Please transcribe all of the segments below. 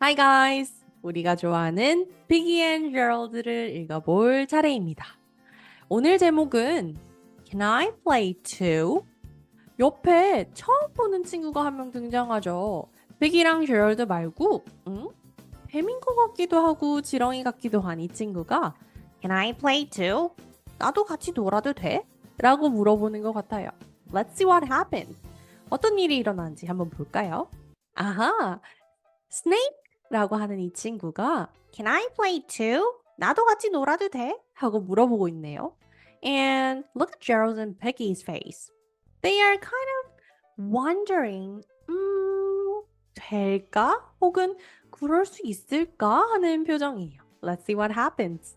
Hi guys! 우리가 좋아하는 피기 앤 제럴드를 읽어볼 차례입니다. 오늘 제목은 Can I play too? 옆에 처음 보는 친구가 한 명 등장하죠. 피기랑 제럴드 말고 응? 뱀인 것 같기도 하고 지렁이 같기도 한 이 친구가 Can I play too? 나도 같이 놀아도 돼? 라고 물어보는 것 같아요. Let's see what happened. 어떤 일이 일어난지 한번 볼까요? 아하! 스네이크 라고 하는 이 친구가 Can I play too? 나도 같이 놀아도 돼? 하고 물어보고 있네요. And look at Gerald and Peggy's face. They are kind of wondering, 음, 될까? 혹은 그럴 수 있을까? 하는 표정이에요. Let's see what happens.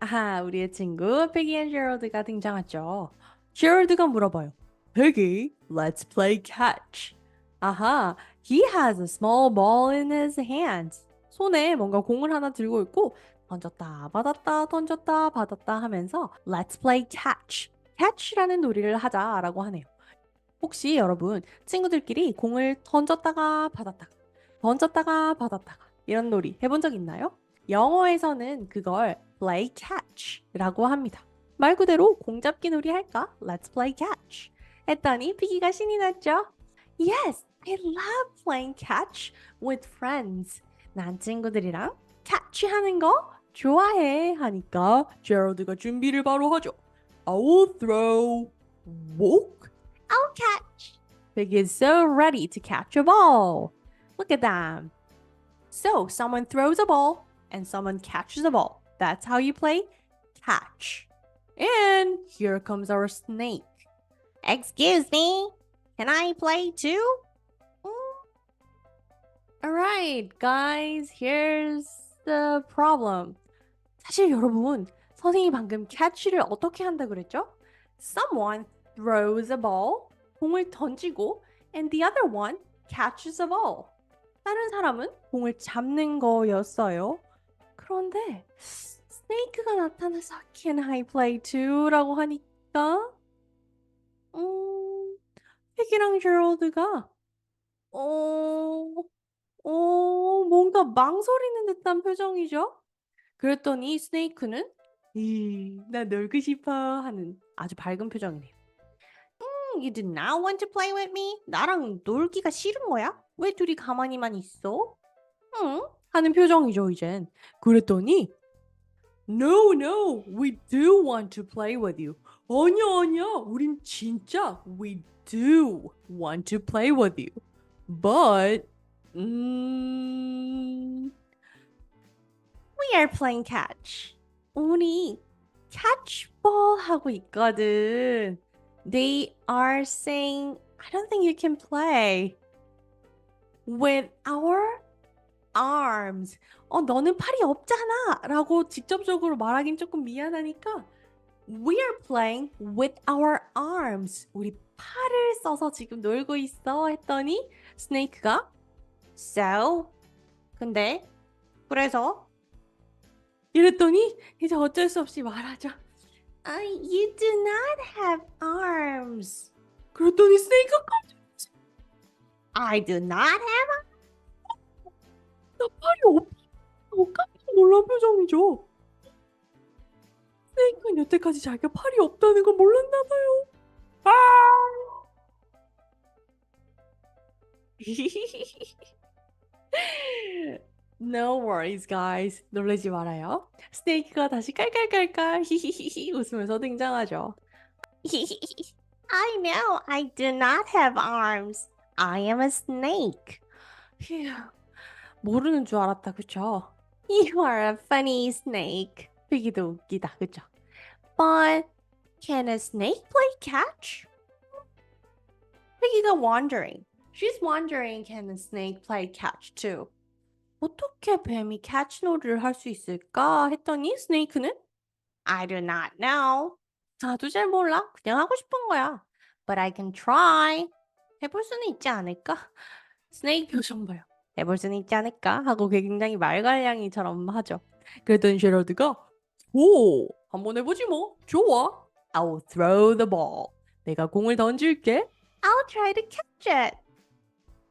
아하, 우리의 친구 Peggy and Gerald가 등장하죠. Gerald가 물어봐요. Peggy, let's play catch. 아하, he has a small ball in his hands. 손에 뭔가 공을 하나 들고 있고 던졌다 받았다 던졌다 받았다 하면서 Let's play catch. catch라는 놀이를 하자라고 하네요. 혹시 여러분 친구들끼리 공을 던졌다가 받았다가 던졌다가 받았다가 이런 놀이 해본 적 있나요? 영어에서는 그걸 play catch라고 합니다. 말 그대로 공 잡기 놀이 할까? Let's play catch. 했더니 피기가 신이 났죠? Yes, I love playing catch with friends. 난 친구들이랑 catch 하는 거 좋아해 하니까 제럴드가 준비를 바로 하죠. I will throw, walk, I'll catch. Piggy is so ready to catch a ball. Look at them. So someone throws a ball and someone catches a ball. That's how you play catch. And here comes our snake. Excuse me, can I play too? Alright, guys, here's the problem. 사실 여러분, 선생님이 방금 catch를 어떻게 한다 그랬죠? Someone throws a ball, 공을 던지고, and the other one catches a ball. 다른 사람은 공을 잡는 거였어요. 그런데 스네이크가 나타나서 Can I play too? 라고 하니까 음, 팩이랑 제럴드가 어... 어, 뭔가 망설이는 듯한 표정이죠? 그랬더니 스네이크는 이, 나 놀고 싶어 하는 아주 밝은 표정이네요. 음, you do not want to play with me? 나랑 놀기가 싫은 거야? 왜 둘이 가만히만 있어? 응? 하는 표정이죠, 이젠. 그랬더니 No, no, we do want to play with you. 아니야, 아니야, 우린 진짜 we do want to play with you. But 음... We are playing catch. 우리 catchball 하고 있거든. They are saying, I don't think you can play with our arms. 어, 너는 팔이 없잖아. 라고 직접적으로 말하긴 조금 미안하니까 We are playing with our arms. 우리 팔을 써서 지금 놀고 있어. 했더니 스네이크가 So? 근데 그래서 이랬더니 이제 어쩔 수 없이 말하죠. Uh, you do not have arms. 그랬더니 스네이크가 깜짝 I do not have arms. 나 팔이 없다고 깜짝 놀란 표정이죠. 스네이크는 여태까지 자기가 팔이 없다는 걸 몰랐나 봐요. 아! No worries, guys. 놀라지 말아요. 스네이크가 다시 깔깔깔깔 히히히히 웃으면서 등장하죠. I know I do not have arms. I am a snake. 휴, 모르는 줄 알았다, 그쵸? You are a funny snake. 피기도 웃기다, 그쵸? But can a snake play catch? 피기가 wondering. She's wondering can a snake play catch too. 어떻게 뱀이 catch 놀이를 할 수 있을까 했더니 스네이크는 I do not know. 나도 잘 몰라. 그냥 하고 싶은 거야. But I can try. 해볼 수는 있지 않을까? 스네이크 표정 봐요. 해볼 수는 있지 않을까? 하고 굉장히 말괄량이처럼 하죠. 그랬더니 제럴드가 오, 한번 해보지 뭐. 좋아. I'll throw the ball. 내가 공을 던질게. I'll try to catch it.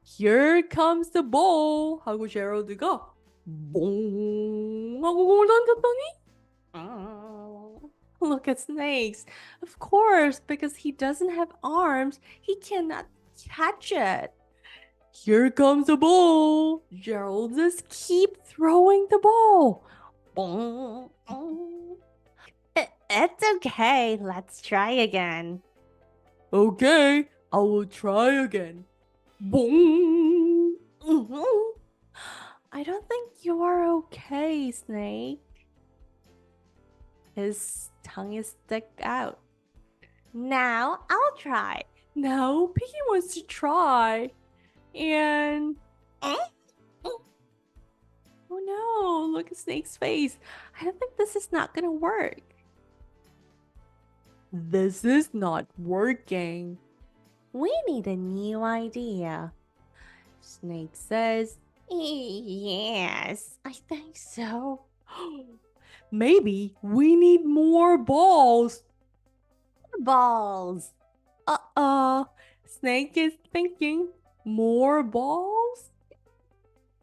Here comes the ball 하고 제럴드가 몽 하고 공을 던졌더니 아, Look at snakes. Of course, because he doesn't have arms, he cannot catch it. Here comes the ball. Gerald just keep throwing the ball. Bong, bong. It, it's okay. Let's try again. Okay, I will try again. Bong. Mhm. I don't think you are okay, Snake. His tongue is stuck out. Now I'll try. No, Piggy wants to try. And Eh? oh no, look at Snake's face. I don't think this is not gonna work. This is not working. We need a new idea. Snake says, Yes, I think so. Maybe we need more balls. Balls. Uh uh. Snake is thinking, more balls?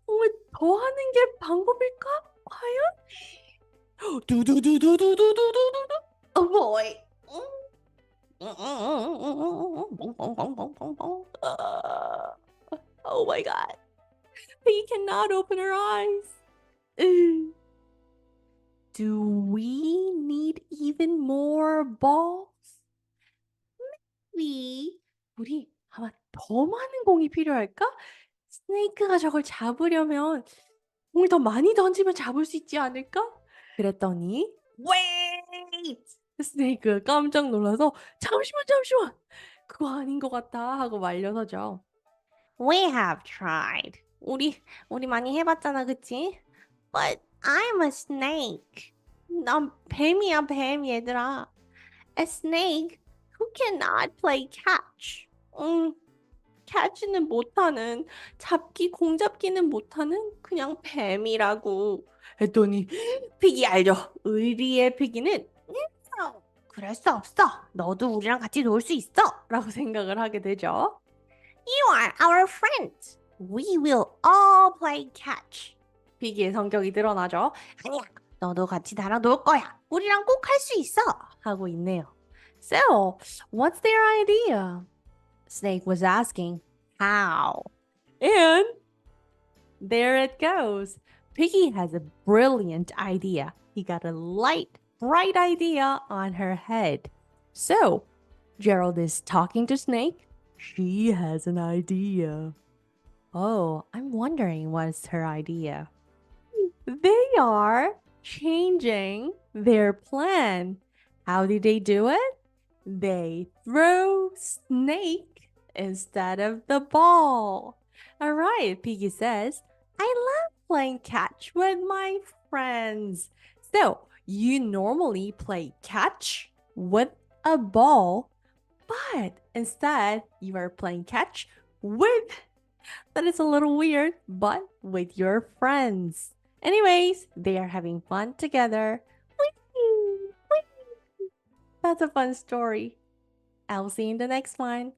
왜 더 하는 게 방법일까? 과연? 두두두두두두두두두. Oh boy. Uh, oh my god. He cannot open her eyes. Do we need even more balls? We 우리 아마 더 많은 공이 필요할까? 스네이크가 저걸 잡으려면 공을 더 많이 던지면 잡을 수 있지 않을까? 그랬더니 wait. 스네이크가 깜짝 놀라서 잠시만 잠시만 그거 아닌 것 같다 하고 말려서죠. We have tried. 우리 우리 많이 해봤잖아, 그치? But I'm a snake. 난 뱀이야, 뱀 얘들아. A snake who cannot play catch. 음, catch는 못하는 잡기 공 잡기는 못하는 그냥 뱀이라고 했더니 피기 알죠? 의리의 피기는 그럴 수 없어. 너도 우리랑 같이 놀 수 있어. 라고 생각을 하게 되죠. You are our friend. We will all play catch. 피기의 성격이 드러나죠. 아니야. 너도 같이 나랑 놀 거야. 우리랑 꼭 할 수 있어. 하고 있네요. So, what's their idea? Snake was asking. How? And there it goes. Piggy has a brilliant idea. He got a light, bright idea on her head. So, Gerald is talking to Snake. She has an idea. Oh, I'm wondering what's her idea. They are changing their plan. How did they do it? They throw Snake instead of the ball. All right, Piggy says, I love playing catch with my friends. So, you normally play catch with a ball, but instead you are playing catch with that is a little weird, but with your friends. Anyways, they are having fun together. That's a fun story. I'll see you in the next one.